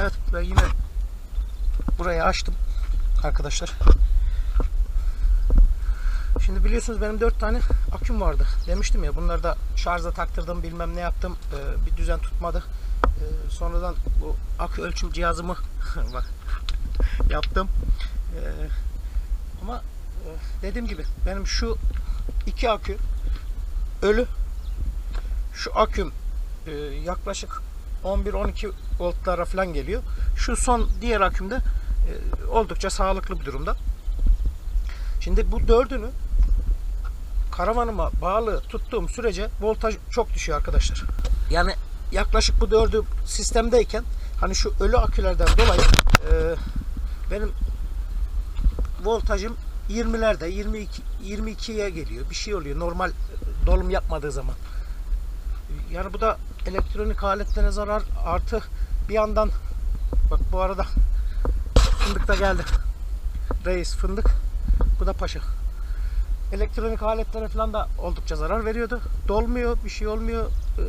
Evet ben yine burayı açtım arkadaşlar. Şimdi biliyorsunuz benim 4 tane aküm vardı. Demiştim ya bunları da şarja taktırdım bilmem ne yaptım. Ee, bir düzen tutmadı. Ee, sonradan bu akü ölçüm cihazımı bak yaptım. Ee, ama e, dediğim gibi benim şu iki akü ölü. Şu aküm e, yaklaşık 11-12 voltlara falan geliyor. Şu son diğer akümde e, oldukça sağlıklı bir durumda. Şimdi bu dördünü karavanıma bağlı tuttuğum sürece voltaj çok düşüyor arkadaşlar. Yani yaklaşık bu dördü sistemdeyken hani şu ölü akülerden dolayı e, benim voltajım 20'lerde 22 22'ye geliyor. Bir şey oluyor normal dolum yapmadığı zaman. Yani bu da elektronik aletlere zarar artı bir yandan bak bu arada fındık da geldi. Reis fındık. Bu da paşa. Elektronik aletlere falan da oldukça zarar veriyordu. Dolmuyor, bir şey olmuyor. Ee,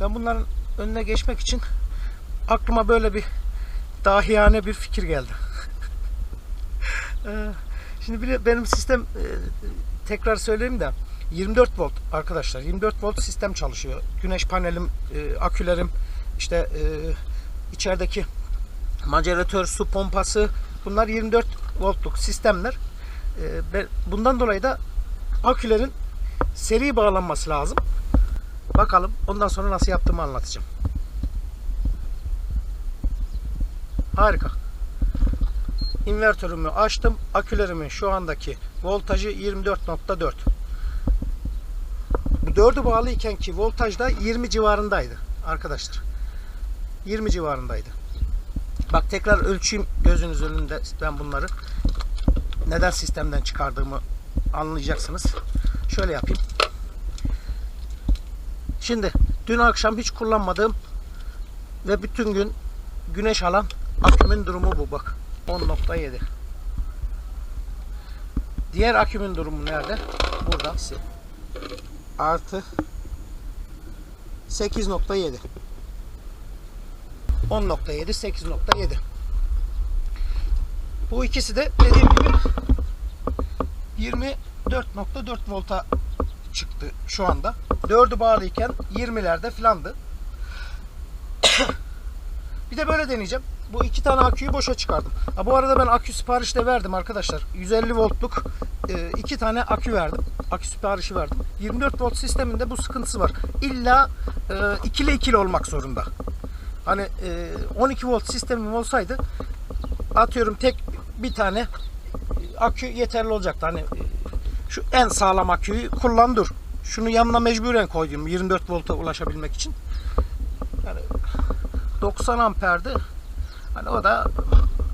Ben bunların önüne geçmek için aklıma böyle bir dahiyane bir fikir geldi. Ee, Şimdi benim sistem e, tekrar söyleyeyim de 24 volt arkadaşlar 24 volt sistem çalışıyor. Güneş panelim, e, akülerim, işte e, içerideki maceratör, su pompası bunlar 24 voltluk sistemler. E, bundan dolayı da akülerin seri bağlanması lazım. Bakalım ondan sonra nasıl yaptığımı anlatacağım. Harika. İnvertörümü açtım. Akülerimin şu andaki voltajı 24.4. Bu 4'ü bağlı iken ki voltaj da 20 civarındaydı arkadaşlar. 20 civarındaydı. Bak tekrar ölçeyim gözünüz önünde ben bunları. Neden sistemden çıkardığımı anlayacaksınız. Şöyle yapayım. Şimdi dün akşam hiç kullanmadığım ve bütün gün güneş alan akümün durumu bu bak. 10.7. Diğer akümün durumu nerede? Burada. Artı 8.7. 10.7 8.7. Bu ikisi de dediğim gibi 24.4 volta çıktı şu anda. 4'ü bağlıyken 20'lerde filandı. Bir de böyle deneyeceğim. Bu iki tane aküyü boşa çıkardım. Ha, bu arada ben akü siparişi de verdim arkadaşlar. 150 voltluk e, iki tane akü verdim. Akü siparişi verdim. 24 volt sisteminde bu sıkıntısı var. İlla e, ikili ikili olmak zorunda. Hani e, 12 volt sistemim olsaydı atıyorum tek bir tane akü yeterli olacaktı. Hani e, şu en sağlam aküyü kullan dur. Şunu yanına mecburen koydum 24 volta ulaşabilmek için. Yani 90 amperdi. Hani o da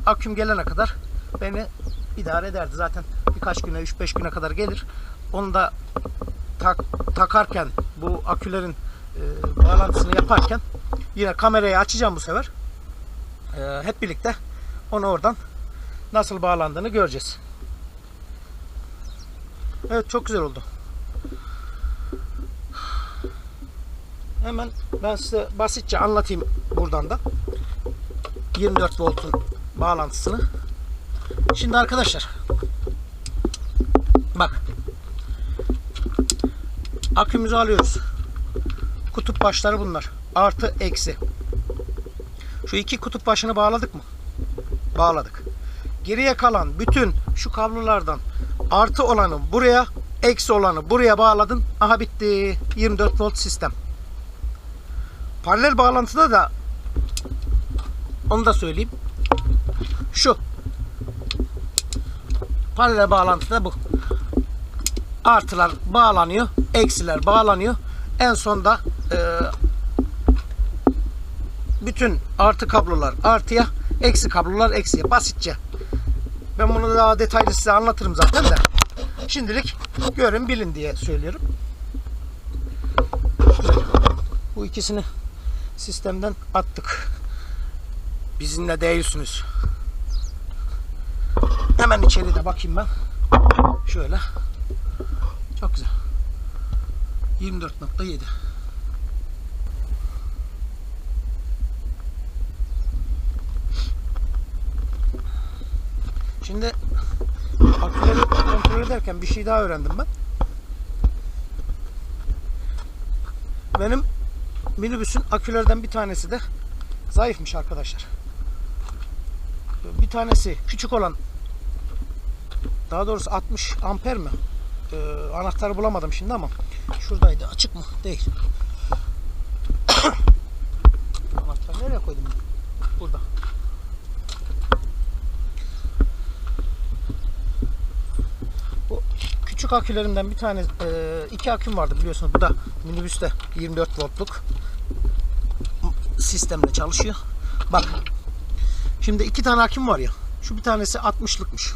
aküm gelene kadar beni idare ederdi. Zaten birkaç güne 3-5 güne kadar gelir. Onu da tak, takarken bu akülerin e, bağlantısını yaparken yine kamerayı açacağım bu sefer. E, hep birlikte onu oradan nasıl bağlandığını göreceğiz. Evet çok güzel oldu. Hemen ben size basitçe anlatayım buradan da. 24 voltun bağlantısını. Şimdi arkadaşlar bak akümüzü alıyoruz. Kutup başları bunlar. Artı eksi. Şu iki kutup başını bağladık mı? Bağladık. Geriye kalan bütün şu kablolardan artı olanı buraya, eksi olanı buraya bağladın. Aha bitti. 24 volt sistem. Paralel bağlantıda da onu da söyleyeyim. Şu. Paralel bağlantıda bu. Artılar bağlanıyor. Eksiler bağlanıyor. En sonda e, bütün artı kablolar artıya, eksi kablolar eksiye. Basitçe. Ben bunu daha detaylı size anlatırım zaten de. Şimdilik görün bilin diye söylüyorum. Bu ikisini sistemden attık. Bizimle değilsiniz. Hemen içeride bakayım ben. Şöyle. Çok güzel. 24.7 Şimdi aküleri kontrol ederken bir şey daha öğrendim ben. Benim minibüsün akülerden bir tanesi de zayıfmış arkadaşlar. Bir tanesi küçük olan daha doğrusu 60 amper mi? Ee, anahtarı bulamadım şimdi ama şuradaydı. Açık mı? Değil. Anahtarı nereye koydum? Burada. Bu küçük akülerimden bir tane e, iki aküm vardı biliyorsunuz. Bu da minibüste 24 voltluk sistemle çalışıyor. Bak. Şimdi iki tane aküm var ya. Şu bir tanesi 60'lıkmış.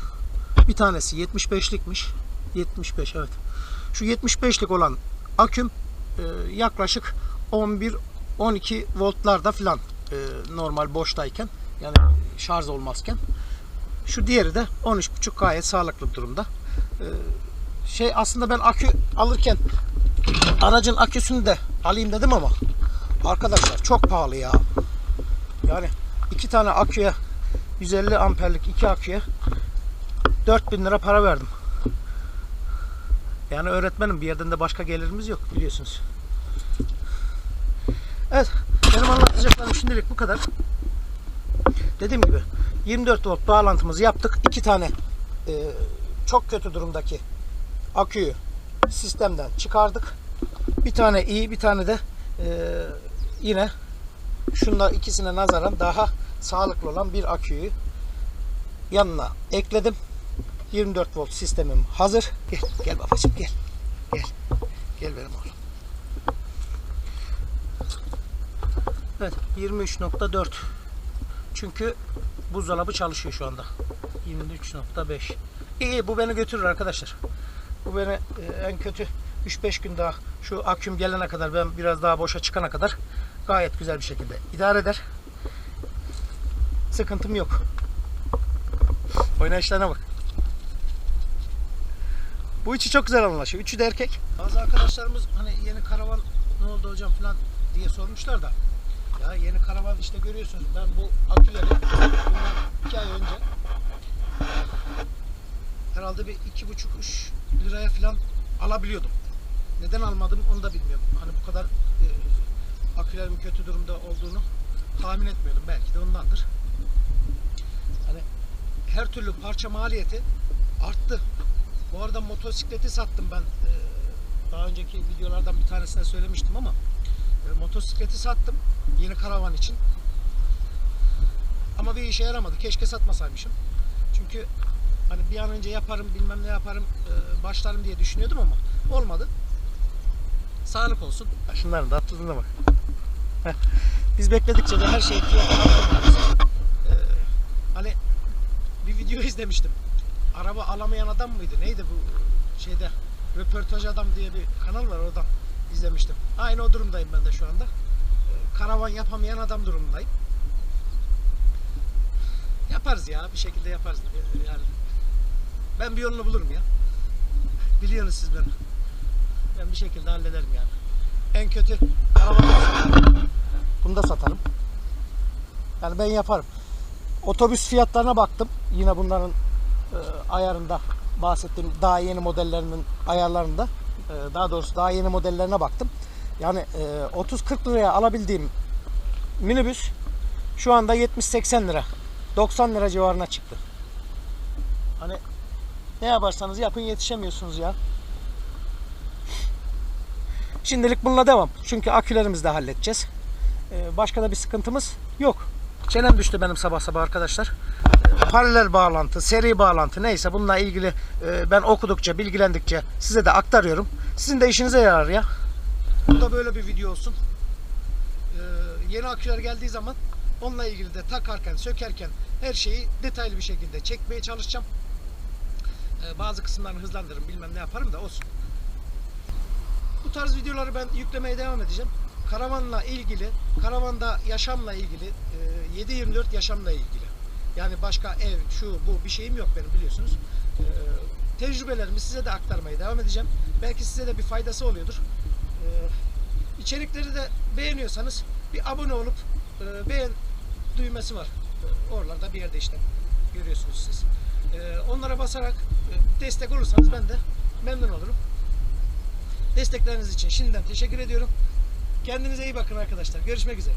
Bir tanesi 75'likmiş. 75 evet. Şu 75'lik olan aküm e, yaklaşık 11 12 voltlarda filan e, normal boştayken yani şarj olmazken. Şu diğeri de 13.5 gayet sağlıklı durumda. E, şey aslında ben akü alırken aracın aküsünü de alayım dedim ama arkadaşlar çok pahalı ya. Yani iki tane aküye 150 amperlik iki aküye 4000 lira para verdim. Yani öğretmenim bir yerden de başka gelirimiz yok biliyorsunuz. Evet benim anlatacaklarım şimdilik bu kadar. Dediğim gibi 24 volt bağlantımızı yaptık. İki tane e, çok kötü durumdaki aküyü sistemden çıkardık. Bir tane iyi bir tane de e, yine şunlar ikisine nazaran daha sağlıklı olan bir aküyü yanına ekledim. 24 volt sistemim hazır. Gel, gel babacığım gel. Gel. Gel benim oğlum. Evet 23.4 Çünkü buzdolabı çalışıyor şu anda. 23.5 İyi bu beni götürür arkadaşlar. Bu beni e, en kötü 3-5 gün daha şu aküm gelene kadar ben biraz daha boşa çıkana kadar gayet güzel bir şekilde idare eder. Sıkıntım yok. Oynayışlarına bak. Bu üçü çok güzel anlaşıyor. Üçü de erkek. Bazı arkadaşlarımız hani yeni karavan ne oldu hocam falan diye sormuşlar da. Ya yeni karavan işte görüyorsunuz ben bu aküleri bundan iki ay önce herhalde bir iki buçuk üç liraya falan alabiliyordum. Neden almadım onu da bilmiyorum. Hani bu kadar e, akülerimin kötü durumda olduğunu tahmin etmiyordum. Belki de ondandır. Hani her türlü parça maliyeti arttı. Bu arada motosikleti sattım ben. Ee, Daha önceki videolardan bir tanesinde söylemiştim ama e, motosikleti sattım yeni karavan için. Ama bir işe yaramadı. Keşke satmasaymışım. Çünkü hani bir an önce yaparım, bilmem ne yaparım, e, başlarım diye düşünüyordum ama olmadı. Sağlık olsun. Şunların da tatlılığına bak. Biz bekledikçe de her şey fiyatı arttı. Ee, hani bir video izlemiştim. Araba alamayan adam mıydı? Neydi bu şeyde? Röportaj adam diye bir kanal var oradan izlemiştim. Aynı o durumdayım ben de şu anda. Ee, Karavan yapamayan adam durumundayım. Yaparız ya bir şekilde yaparız yani. Ben bir yolunu bulurum ya. Biliyorsunuz siz beni. Ben bir şekilde hallederim yani. En kötü karavanı da satarım. Bunu da satarım. Yani ben yaparım. Otobüs fiyatlarına baktım. Yine bunların e, ayarında bahsettiğim daha yeni modellerinin ayarlarında e, daha doğrusu daha yeni modellerine baktım. Yani e, 30-40 liraya alabildiğim minibüs şu anda 70-80 lira. 90 lira civarına çıktı. Hani ne yaparsanız yapın yetişemiyorsunuz ya. Şimdilik bununla devam. Çünkü akülerimizi de halledeceğiz. Ee, başka da bir sıkıntımız yok. Çenem düştü benim sabah sabah arkadaşlar. Ee, Paralel bağlantı, seri bağlantı neyse bununla ilgili e, ben okudukça, bilgilendikçe size de aktarıyorum. Sizin de işinize yarar ya. Bu da böyle bir video olsun. Ee, yeni aküler geldiği zaman onunla ilgili de takarken, sökerken her şeyi detaylı bir şekilde çekmeye çalışacağım. Ee, bazı kısımlarını hızlandırırım, bilmem ne yaparım da olsun. Bu tarz videoları ben yüklemeye devam edeceğim. Karavanla ilgili, karavanda yaşamla ilgili, e, 7-24 yaşamla ilgili. Yani başka ev, şu, bu bir şeyim yok benim biliyorsunuz. E, Tecrübelerimi size de aktarmaya devam edeceğim. Belki size de bir faydası oluyordur. E, İçerikleri de beğeniyorsanız bir abone olup e, beğen düğmesi var. E, Oralarda bir yerde işte görüyorsunuz siz. Onlara basarak e, destek olursanız ben de memnun olurum. Destekleriniz için şimdiden teşekkür ediyorum. Kendinize iyi bakın arkadaşlar. Görüşmek üzere.